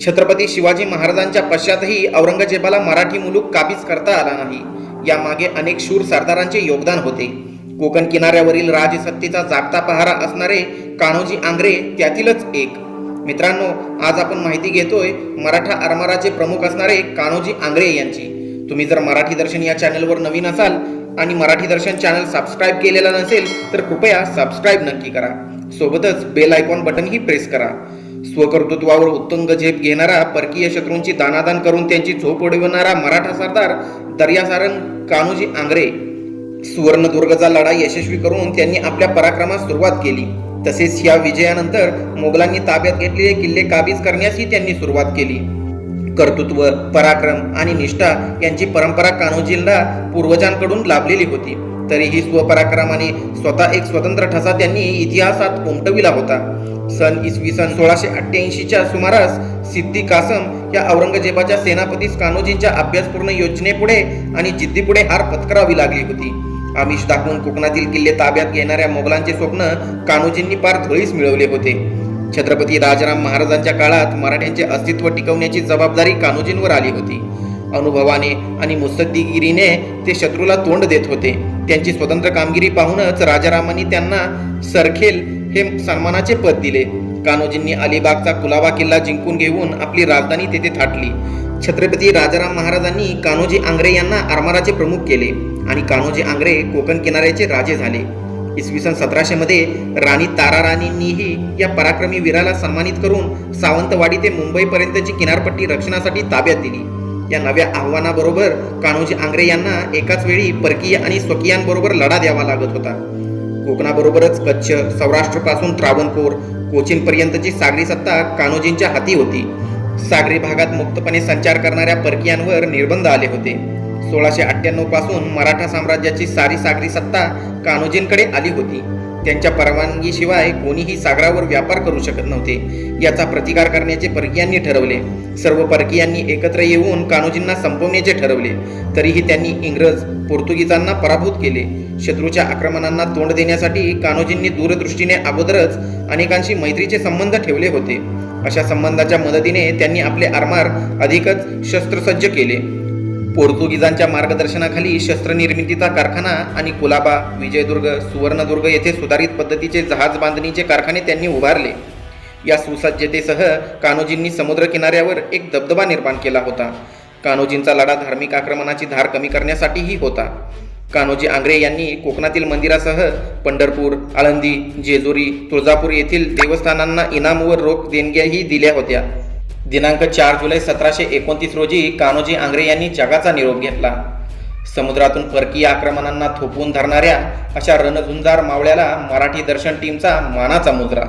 छत्रपती शिवाजी महाराजांच्या पश्चातही औरंगजेबाला मराठी मुलूक काबीज करता आला नाही. यामागे अनेक शूर सरदारांचे योगदान होते. कोकण किनाऱ्यावरील राजसत्तेचा जागता पहारा असणारे कान्होजी आंग्रे त्यातीलच एक. मित्रांनो आज आपण माहिती घेतोय मराठा आरमाराचे प्रमुख असणारे कान्होजी आंग्रे यांची. तुम्ही जर मराठी दर्शन या चॅनलवर नवीन असाल आणि मराठी दर्शन चॅनल सबस्क्राईब केलेला नसेल तर कृपया सबस्क्राईब नक्की करा. सोबतच बेल आयकॉन बटनही प्रेस करा. स्वकर्तृत्वावर उत्तुंग झेप घेणारा परकीय शत्रूंची दानादान करून त्यांची झोप उडविणारा मराठा सरदार दर्यासारण कान्होजी आंग्रे. सुवर्णदुर्गचा लढा यशस्वी करून त्यांनी आपल्या पराक्रमास सुरुवात केली. तसेच या विजयानंतर मोगलांनी ताब्यात घेतलेले किल्ले काबीज करण्यासही त्यांनी सुरुवात केली. कर्तृत्व पराक्रम आणि निष्ठा यांची परंपरा कान्होजींना पूर्वजांकडून लाभलेली होती. तरीही स्वपराक्रमाने स्वतः एक स्वतंत्र ठसा त्यांनी इतिहासात उमटविला होता. सन इसवी सन सोळाशे अठ्ठ्याऐंशीच्या सुमारास सिद्दी कासम या औरंगजेबाच्या सेनापतीस कान्होजींच्या अभ्यासपूर्ण योजनेपुढे आणि जिद्दीपुढे हार पत्करावी लागली होती. आमिष दाखवून कोकणातील किल्ले ताब्यात घेणाऱ्या मोगलांचे स्वप्न कान्होजींनी पार धुळीस मिळवले होते. छत्रपती राजाराम महाराजांच्या काळात मराठ्यांचे अस्तित्व टिकवण्याची जबाबदारी कान्होजींवर आली होती. अनुभवाने आणि मुत्सद्दीगिरीने ते शत्रूला तोंड देत होते. त्यांची स्वतंत्र कामगिरी पाहूनच राजारामांनी त्यांना सरखेल हे सन्मानाचे पद दिले. कान्होजींनी अलिबागचा कुलाबा किल्ला जिंकून घेऊन आपली राजधानी तेथे थाटली. छत्रपती राजाराम महाराजांनी कान्होजी आंग्रे यांना आरमाराचे प्रमुख केले आणि कान्होजी आंग्रे कोकण किनाऱ्याचे राजे झाले. इसवी सन सतराशे मध्ये राणी तारा राणींनीही या पराक्रमी वीराला सन्मानित करून सावंतवाडी ते मुंबईपर्यंतची किनारपट्टी रक्षणासाठी ताब्यात दिली. या नव्या आव्हानाबरोबर कान्होजी आंग्रे यांना एकाच वेळी परकीय आणि स्वकीयांबरोबर लढा द्यावा लागत होता. कोकणाबरोबरच कच्छ सौराष्ट्रपासून त्रावणकोर कोचीन पर्यंतची सागरी सत्ता कान्होजींच्या हाती होती. सागरी भागात मुक्तपणे संचार करणाऱ्या परकीयांवर निर्बंध आले होते. सोळाशे अठ्ठ्याण्णवपासून मराठा साम्राज्याची सारी सागरी सत्ता कान्होजींकडे आली होती. त्यांच्या परवानगीशिवाय कोणीही सागरावर व्यापार करू शकत नव्हते. याचा प्रतिकार करण्याचे परकीयांनी ठरवले. सर्व परकीयांनी एकत्र येऊन कान्होजींना संपवण्याचे ठरवले. तरीही त्यांनी इंग्रज पोर्तुगीजांना पराभूत केले. शत्रूच्या आक्रमणांना तोंड देण्यासाठी कान्होजींनी दूरदृष्टीने अगोदरच अनेकांशी मैत्रीचे संबंध ठेवले होते. अशा संबंधाच्या मदतीने त्यांनी आपले आरमार अधिकच शस्त्रसज्ज केले. पोर्तुगीजांच्या मार्गदर्शनाखाली शस्त्रनिर्मितीचा कारखाना आणि कुलाबा विजयदुर्ग सुवर्णदुर्ग येथे सुधारित पद्धतीचे जहाज बांधणीचे कारखाने त्यांनी उभारले. या सुसज्जतेसह कान्होजींनी समुद्र किनाऱ्यावर एक दबदबा निर्माण केला होता. कान्होजींचा लढा धार्मिक आक्रमणाची धार कमी करण्यासाठीही होता. कान्होजी आंग्रे यांनी कोकणातील मंदिरासह पंढरपूर आळंदी जेजुरी तुळजापूर येथील देवस्थानांना इनाम व रोख देणग्याही दिल्या होत्या. दिनांक चार जुलै सतराशे एकोणतीस रोजी कान्होजी आंग्रे यांनी जगाचा निरोप घेतला. समुद्रातून परकीय आक्रमणांना थोपवून धरणाऱ्या अशा रणझुंजार मावळ्याला मराठी दर्शन टीमचा मानाचा मुजरा